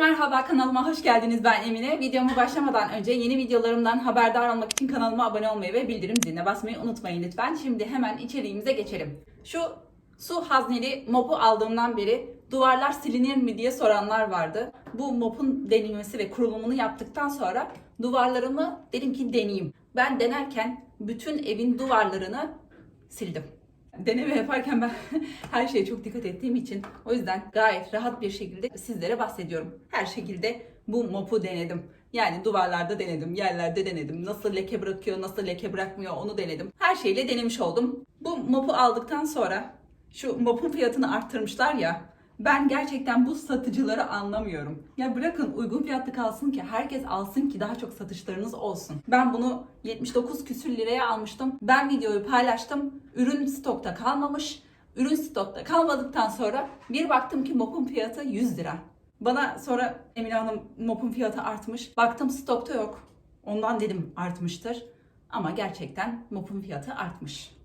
merhaba kanalıma hoş geldiniz ben Emine. Videomu başlamadan önce yeni videolarımdan haberdar olmak için kanalıma abone olmayı ve bildirim ziline basmayı unutmayın lütfen. Şimdi hemen içeriğimize geçelim. Şu su hazneli mopu aldığımdan beri duvarlar silinir mi diye soranlar vardı. Bu mopun denilmesi ve kurulumunu yaptıktan sonra duvarlarımı dedim ki deneyeyim. Ben denerken bütün evin duvarlarını sildim. Deneme yaparken ben her şeye çok dikkat ettiğim için o yüzden gayet rahat bir şekilde sizlere bahsediyorum. Her şekilde bu mopu denedim. Yani duvarlarda denedim, yerlerde denedim. Nasıl leke bırakıyor, nasıl leke bırakmıyor onu denedim. Her şeyle denemiş oldum. Bu mopu aldıktan sonra şu mopun fiyatını arttırmışlar ya. Ben gerçekten bu satıcıları anlamıyorum. Ya bırakın uygun fiyatlı kalsın ki herkes alsın ki daha çok satışlarınız olsun. Ben bunu 79 küsür liraya almıştım. Ben videoyu paylaştım. Ürün stokta kalmamış. Ürün stokta kalmadıktan sonra bir baktım ki mopun fiyatı 100 lira. Bana sonra Emine Hanım mopun fiyatı artmış. Baktım stokta yok. Ondan dedim artmıştır. Ama gerçekten mopun fiyatı artmış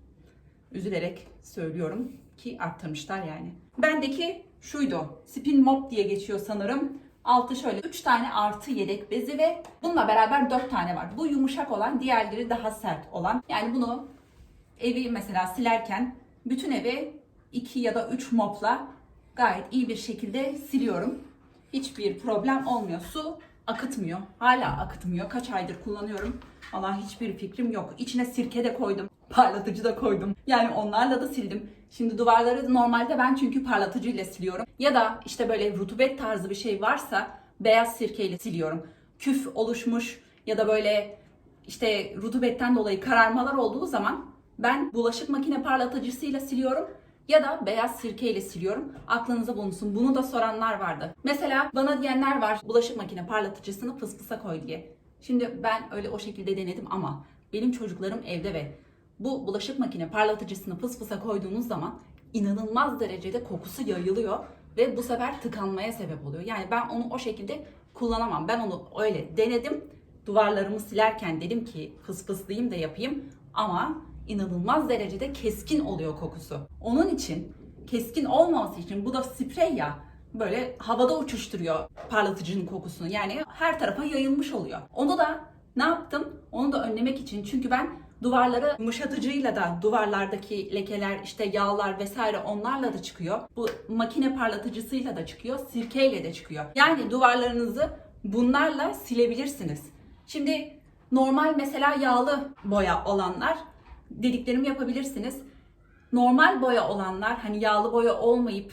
üzülerek söylüyorum ki arttırmışlar yani. Bendeki şuydu. Spin Mop diye geçiyor sanırım. Altı şöyle 3 tane artı yedek bezi ve bununla beraber 4 tane var. Bu yumuşak olan, diğerleri daha sert olan. Yani bunu evi mesela silerken bütün evi 2 ya da 3 mopla gayet iyi bir şekilde siliyorum. Hiçbir problem olmuyor. Su akıtmıyor. Hala akıtmıyor. Kaç aydır kullanıyorum. Valla hiçbir fikrim yok. İçine sirke de koydum. Parlatıcı da koydum. Yani onlarla da sildim. Şimdi duvarları normalde ben çünkü parlatıcıyla siliyorum. Ya da işte böyle rutubet tarzı bir şey varsa beyaz sirkeyle siliyorum. Küf oluşmuş ya da böyle işte rutubetten dolayı kararmalar olduğu zaman ben bulaşık makine parlatıcısıyla siliyorum ya da beyaz sirkeyle siliyorum. Aklınıza bulunsun. Bunu da soranlar vardı. Mesela bana diyenler var bulaşık makine parlatıcısını fısfısa koy diye. Şimdi ben öyle o şekilde denedim ama benim çocuklarım evde ve bu bulaşık makine parlatıcısını fısfısa koyduğunuz zaman inanılmaz derecede kokusu yayılıyor ve bu sefer tıkanmaya sebep oluyor. Yani ben onu o şekilde kullanamam. Ben onu öyle denedim. Duvarlarımı silerken dedim ki fısfıslayayım da yapayım ama inanılmaz derecede keskin oluyor kokusu. Onun için keskin olmaması için bu da sprey ya böyle havada uçuşturuyor parlatıcının kokusunu. Yani her tarafa yayılmış oluyor. Onu da ne yaptım? Onu da önlemek için çünkü ben duvarları yumuşatıcıyla da duvarlardaki lekeler işte yağlar vesaire onlarla da çıkıyor. Bu makine parlatıcısıyla da çıkıyor, sirkeyle de çıkıyor. Yani duvarlarınızı bunlarla silebilirsiniz. Şimdi normal mesela yağlı boya olanlar dediklerimi yapabilirsiniz. Normal boya olanlar hani yağlı boya olmayıp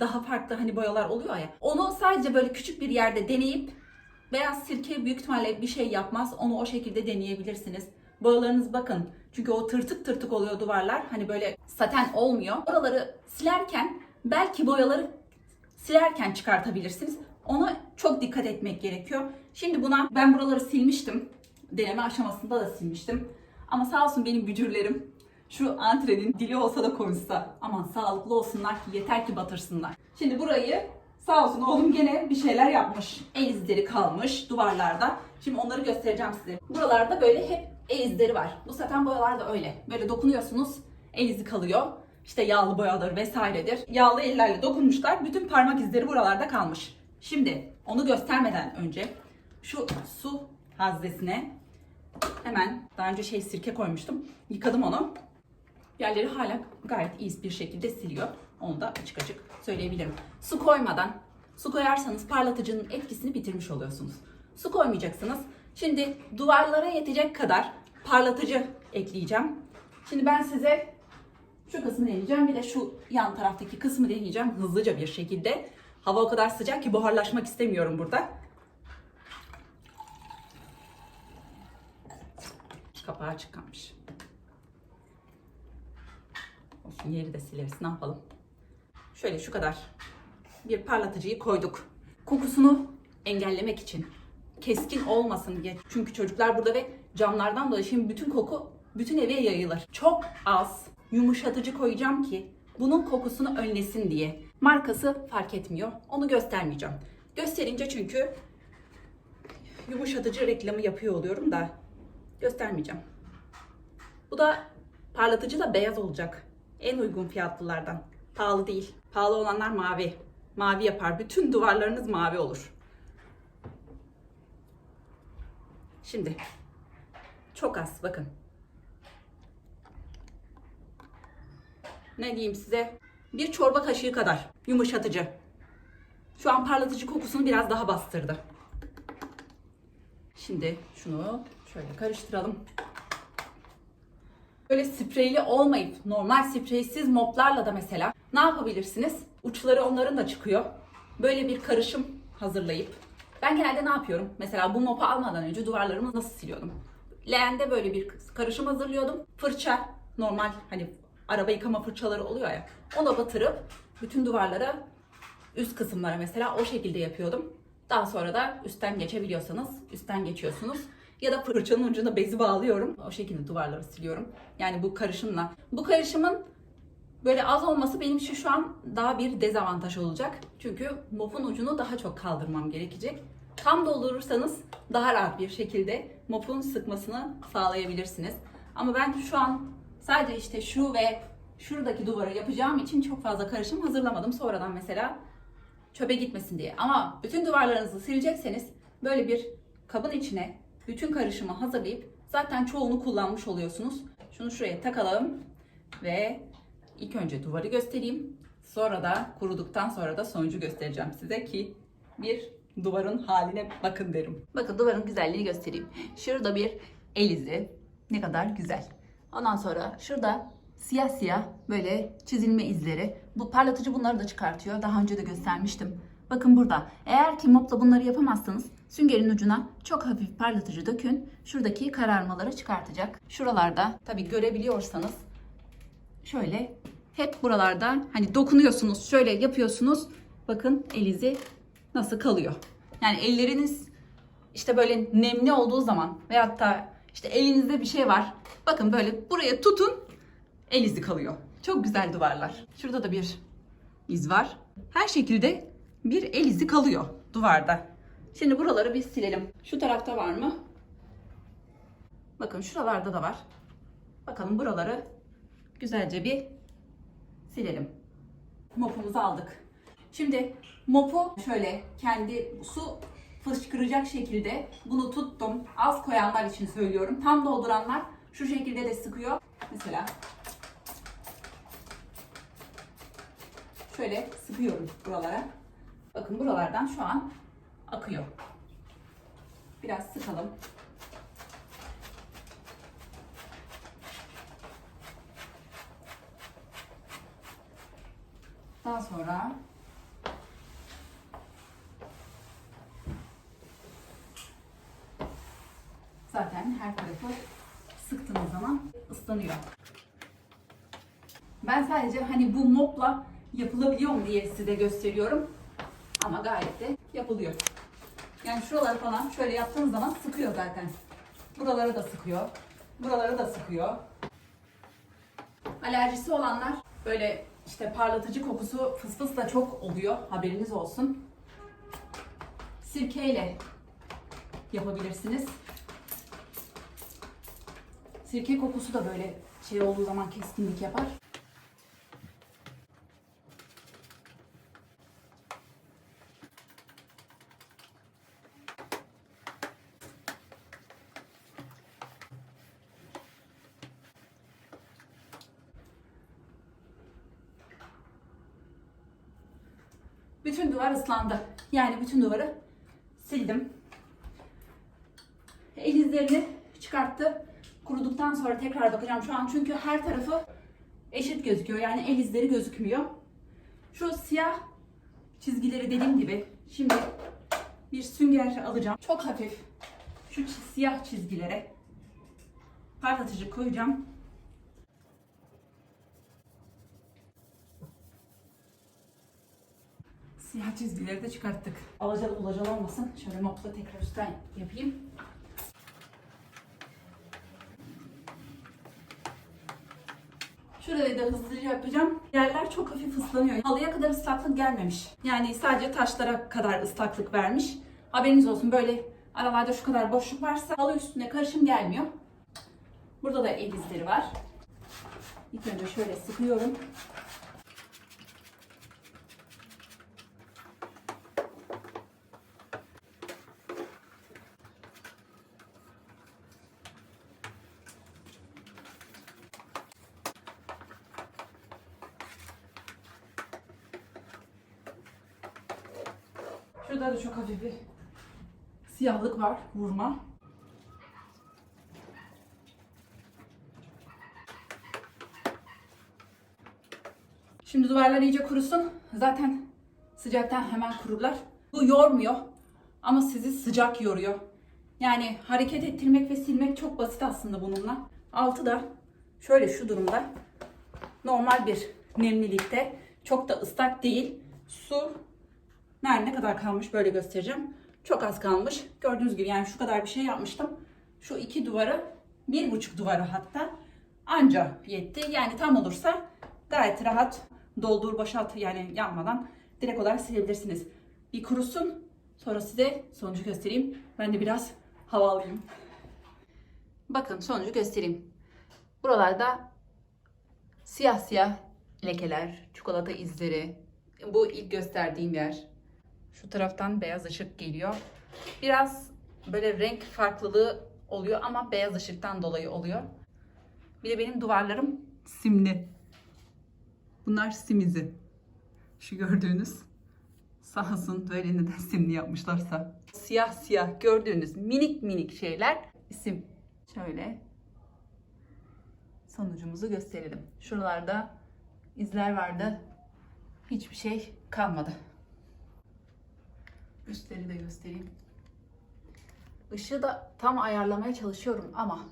daha farklı hani boyalar oluyor ya. Onu sadece böyle küçük bir yerde deneyip beyaz sirke büyük ihtimalle bir şey yapmaz. Onu o şekilde deneyebilirsiniz. Boyalarınız bakın. Çünkü o tırtık tırtık oluyor duvarlar. Hani böyle saten olmuyor. Oraları silerken belki boyaları silerken çıkartabilirsiniz. Ona çok dikkat etmek gerekiyor. Şimdi buna ben buraları silmiştim. Deneme aşamasında da silmiştim. Ama sağ olsun benim bücürlerim şu antrenin dili olsa da konuşsa. Aman sağlıklı olsunlar yeter ki batırsınlar. Şimdi burayı sağ olsun oğlum gene bir şeyler yapmış. El izleri kalmış duvarlarda. Şimdi onları göstereceğim size. Buralarda böyle hep el izleri var. Bu saten boyalar da öyle. Böyle dokunuyorsunuz el izi kalıyor. İşte yağlı boyadır vesairedir. Yağlı ellerle dokunmuşlar. Bütün parmak izleri buralarda kalmış. Şimdi onu göstermeden önce şu su haznesine hemen daha önce şey sirke koymuştum. Yıkadım onu. Yerleri hala gayet iyi bir şekilde siliyor. Onu da açık açık söyleyebilirim. Su koymadan, su koyarsanız parlatıcının etkisini bitirmiş oluyorsunuz. Su koymayacaksınız. Şimdi duvarlara yetecek kadar parlatıcı ekleyeceğim. Şimdi ben size şu kısmı deneyeceğim. Bir de şu yan taraftaki kısmı deneyeceğim hızlıca bir şekilde. Hava o kadar sıcak ki buharlaşmak istemiyorum burada. Kapağı açık kalmış. Olsun yeri de sileriz ne yapalım. Şöyle şu kadar bir parlatıcıyı koyduk. Kokusunu engellemek için. Keskin olmasın diye. Çünkü çocuklar burada ve camlardan dolayı şimdi bütün koku bütün eve yayılır. Çok az yumuşatıcı koyacağım ki bunun kokusunu önlesin diye. Markası fark etmiyor. Onu göstermeyeceğim. Gösterince çünkü yumuşatıcı reklamı yapıyor oluyorum da göstermeyeceğim. Bu da parlatıcı da beyaz olacak. En uygun fiyatlılardan. Pahalı değil. Pahalı olanlar mavi. Mavi yapar. Bütün duvarlarınız mavi olur. Şimdi çok az bakın. Ne diyeyim size? Bir çorba kaşığı kadar yumuşatıcı. Şu an parlatıcı kokusunu biraz daha bastırdı. Şimdi şunu şöyle karıştıralım. Böyle spreyli olmayıp normal spreysiz moplarla da mesela ne yapabilirsiniz? Uçları onların da çıkıyor. Böyle bir karışım hazırlayıp ben genelde ne yapıyorum? Mesela bu mopu almadan önce duvarlarımı nasıl siliyordum? Leğende böyle bir karışım hazırlıyordum. Fırça normal hani araba yıkama fırçaları oluyor ya. Ona batırıp bütün duvarlara üst kısımlara mesela o şekilde yapıyordum. Daha sonra da üstten geçebiliyorsanız üstten geçiyorsunuz. Ya da fırçanın ucuna bezi bağlıyorum. O şekilde duvarları siliyorum. Yani bu karışımla. Bu karışımın böyle az olması benim için şu an daha bir dezavantaj olacak. Çünkü mopun ucunu daha çok kaldırmam gerekecek. Tam doldurursanız daha rahat bir şekilde mopun sıkmasını sağlayabilirsiniz. Ama ben şu an sadece işte şu ve şuradaki duvara yapacağım için çok fazla karışım hazırlamadım. Sonradan mesela çöpe gitmesin diye. Ama bütün duvarlarınızı silecekseniz böyle bir kabın içine bütün karışımı hazırlayıp zaten çoğunu kullanmış oluyorsunuz. Şunu şuraya takalım ve ilk önce duvarı göstereyim. Sonra da kuruduktan sonra da sonucu göstereceğim size ki bir duvarın haline bakın derim. Bakın duvarın güzelliğini göstereyim. Şurada bir el izi. Ne kadar güzel. Ondan sonra şurada siyah siyah böyle çizilme izleri. Bu parlatıcı bunları da çıkartıyor. Daha önce de göstermiştim. Bakın burada. Eğer ki mopla bunları yapamazsanız süngerin ucuna çok hafif parlatıcı dökün. Şuradaki kararmaları çıkartacak. Şuralarda tabi görebiliyorsanız şöyle hep buralarda hani dokunuyorsunuz şöyle yapıyorsunuz. Bakın el izi nasıl kalıyor. Yani elleriniz işte böyle nemli olduğu zaman veyahut da işte elinizde bir şey var. Bakın böyle buraya tutun el izi kalıyor. Çok güzel duvarlar. Şurada da bir iz var. Her şekilde bir el izi kalıyor duvarda. Şimdi buraları bir silelim. Şu tarafta var mı? Bakın şuralarda da var. Bakalım buraları güzelce bir silelim. Mopumuzu aldık. Şimdi mopu şöyle kendi su fışkıracak şekilde bunu tuttum. Az koyanlar için söylüyorum. Tam dolduranlar şu şekilde de sıkıyor. Mesela şöyle sıkıyorum buralara. Bakın buralardan şu an akıyor. Biraz sıkalım. Daha sonra zaten her tarafı sıktığınız zaman ıslanıyor. Ben sadece hani bu mopla yapılabiliyor mu diye size gösteriyorum. Ama gayet de yapılıyor. Yani şuraları falan şöyle yaptığınız zaman sıkıyor zaten. Buraları da sıkıyor. Buraları da sıkıyor. Alerjisi olanlar böyle işte parlatıcı kokusu fıs fıs da çok oluyor. Haberiniz olsun. Sirkeyle yapabilirsiniz. Sirke kokusu da böyle şey olduğu zaman keskinlik yapar. Bütün duvar ıslandı. Yani bütün duvarı sildim. El izlerini çıkarttı. Kuruduktan sonra tekrar bakacağım şu an çünkü her tarafı eşit gözüküyor. Yani el izleri gözükmüyor. Şu siyah çizgileri dediğim gibi şimdi bir sünger alacağım. Çok hafif şu siyah çizgilere parlatıcı koyacağım. Siyah çizgileri de çıkarttık. Alacalı bulacalı olmasın. Şöyle mopla tekrar üstten yapayım. Şurayı da hızlıca yapacağım. Yerler çok hafif ıslanıyor. Halıya kadar ıslaklık gelmemiş. Yani sadece taşlara kadar ıslaklık vermiş. Haberiniz olsun böyle aralarda şu kadar boşluk varsa halı üstüne karışım gelmiyor. Burada da el izleri var. İlk önce şöyle sıkıyorum. Şurada da çok hafif bir siyahlık var. Vurma. Şimdi duvarlar iyice kurusun. Zaten sıcaktan hemen kururlar. Bu yormuyor ama sizi sıcak yoruyor. Yani hareket ettirmek ve silmek çok basit aslında bununla. Altı da şöyle şu durumda. Normal bir nemlilikte. Çok da ıslak değil. Su nerede ne kadar kalmış böyle göstereceğim. Çok az kalmış. Gördüğünüz gibi yani şu kadar bir şey yapmıştım. Şu iki duvarı, bir buçuk duvarı hatta anca yetti. Yani tam olursa gayet rahat doldur boşalt yani yanmadan direkt olarak silebilirsiniz. Bir kurusun sonra size sonucu göstereyim. Ben de biraz hava alayım. Bakın sonucu göstereyim. Buralarda siyah siyah lekeler, çikolata izleri. Bu ilk gösterdiğim yer. Şu taraftan beyaz ışık geliyor. Biraz böyle renk farklılığı oluyor ama beyaz ışıktan dolayı oluyor. Bir de benim duvarlarım simli. Bunlar sim izi. Şu gördüğünüz sağ olsun böyle neden simli yapmışlarsa. Siyah siyah gördüğünüz minik minik şeyler isim. Şöyle sonucumuzu gösterelim. Şuralarda izler vardı. Hiçbir şey kalmadı. Üstleri de göstereyim. Işığı da tam ayarlamaya çalışıyorum ama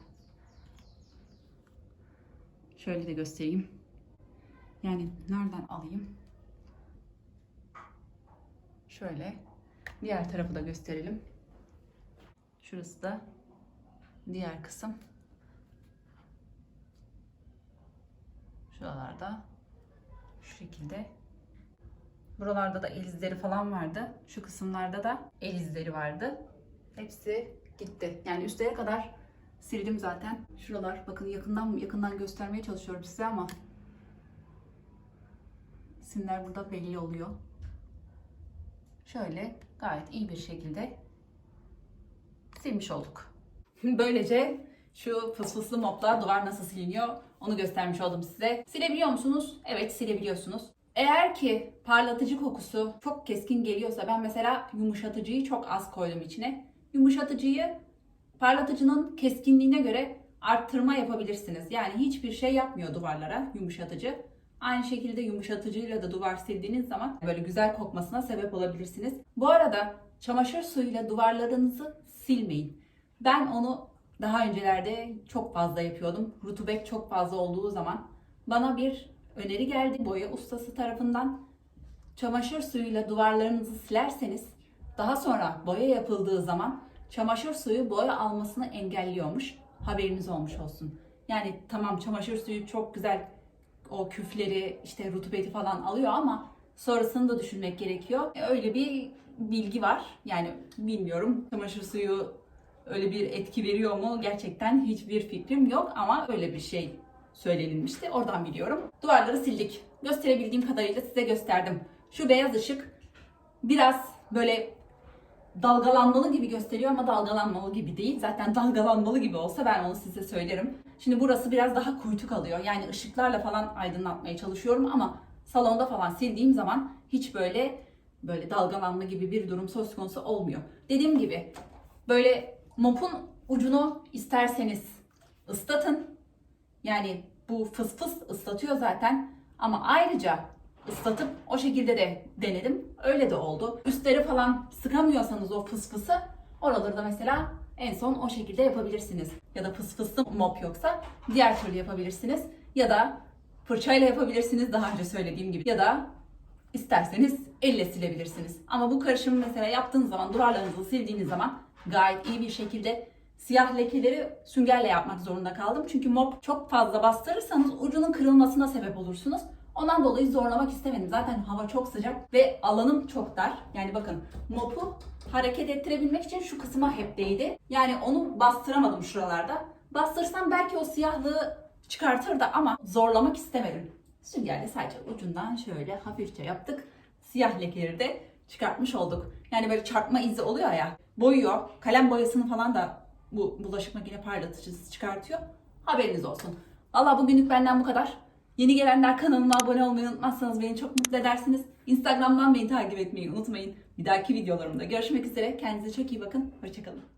şöyle de göstereyim. Yani nereden alayım? Şöyle diğer tarafı da gösterelim. Şurası da diğer kısım. Şuralarda şu şekilde. Buralarda da el izleri falan vardı. Şu kısımlarda da el izleri vardı. Hepsi gitti. Yani üstlere kadar sildim zaten. Şuralar bakın yakından yakından göstermeye çalışıyorum size ama simler burada belli oluyor. Şöyle gayet iyi bir şekilde silmiş olduk. Böylece şu fısfıslı mopla duvar nasıl siliniyor onu göstermiş oldum size. Silebiliyor musunuz? Evet silebiliyorsunuz. Eğer ki parlatıcı kokusu çok keskin geliyorsa ben mesela yumuşatıcıyı çok az koydum içine. Yumuşatıcıyı parlatıcının keskinliğine göre arttırma yapabilirsiniz. Yani hiçbir şey yapmıyor duvarlara yumuşatıcı. Aynı şekilde yumuşatıcıyla da duvar sildiğiniz zaman böyle güzel kokmasına sebep olabilirsiniz. Bu arada çamaşır suyuyla duvarlarınızı silmeyin. Ben onu daha öncelerde çok fazla yapıyordum. Rutubet çok fazla olduğu zaman bana bir öneri geldi boya ustası tarafından. Çamaşır suyuyla duvarlarınızı silerseniz daha sonra boya yapıldığı zaman çamaşır suyu boya almasını engelliyormuş. Haberiniz olmuş olsun. Yani tamam çamaşır suyu çok güzel o küfleri işte rutubeti falan alıyor ama sonrasını da düşünmek gerekiyor. E, Öyle bir bilgi var. Yani bilmiyorum çamaşır suyu öyle bir etki veriyor mu gerçekten hiçbir fikrim yok ama öyle bir şey söylenilmişti. Oradan biliyorum. Duvarları sildik. Gösterebildiğim kadarıyla size gösterdim. Şu beyaz ışık biraz böyle dalgalanmalı gibi gösteriyor ama dalgalanmalı gibi değil. Zaten dalgalanmalı gibi olsa ben onu size söylerim. Şimdi burası biraz daha kuytu kalıyor. Yani ışıklarla falan aydınlatmaya çalışıyorum ama salonda falan sildiğim zaman hiç böyle böyle dalgalanma gibi bir durum söz konusu olmuyor. Dediğim gibi böyle mopun ucunu isterseniz ıslatın. Yani bu fıs fıs ıslatıyor zaten. Ama ayrıca ıslatıp o şekilde de denedim. Öyle de oldu. Üstleri falan sıkamıyorsanız o fıs fısı oraları da mesela en son o şekilde yapabilirsiniz. Ya da fıs fıslı mop yoksa diğer türlü yapabilirsiniz. Ya da fırçayla yapabilirsiniz daha önce söylediğim gibi. Ya da isterseniz elle silebilirsiniz. Ama bu karışımı mesela yaptığınız zaman duvarlarınızı sildiğiniz zaman gayet iyi bir şekilde siyah lekeleri süngerle yapmak zorunda kaldım. Çünkü mop çok fazla bastırırsanız ucunun kırılmasına sebep olursunuz. Ondan dolayı zorlamak istemedim. Zaten hava çok sıcak ve alanım çok dar. Yani bakın mopu hareket ettirebilmek için şu kısma hep değdi. Yani onu bastıramadım şuralarda. Bastırsam belki o siyahlığı çıkartırdı ama zorlamak istemedim. Süngerle sadece ucundan şöyle hafifçe yaptık. Siyah lekeleri de çıkartmış olduk. Yani böyle çarpma izi oluyor ya. Boyuyor. Kalem boyasını falan da bu bulaşık makine parlatıcısı çıkartıyor. Haberiniz olsun. Valla bugünlük benden bu kadar. Yeni gelenler kanalıma abone olmayı unutmazsanız beni çok mutlu edersiniz. Instagram'dan beni takip etmeyi unutmayın. Bir dahaki videolarımda görüşmek üzere. Kendinize çok iyi bakın. Hoşçakalın.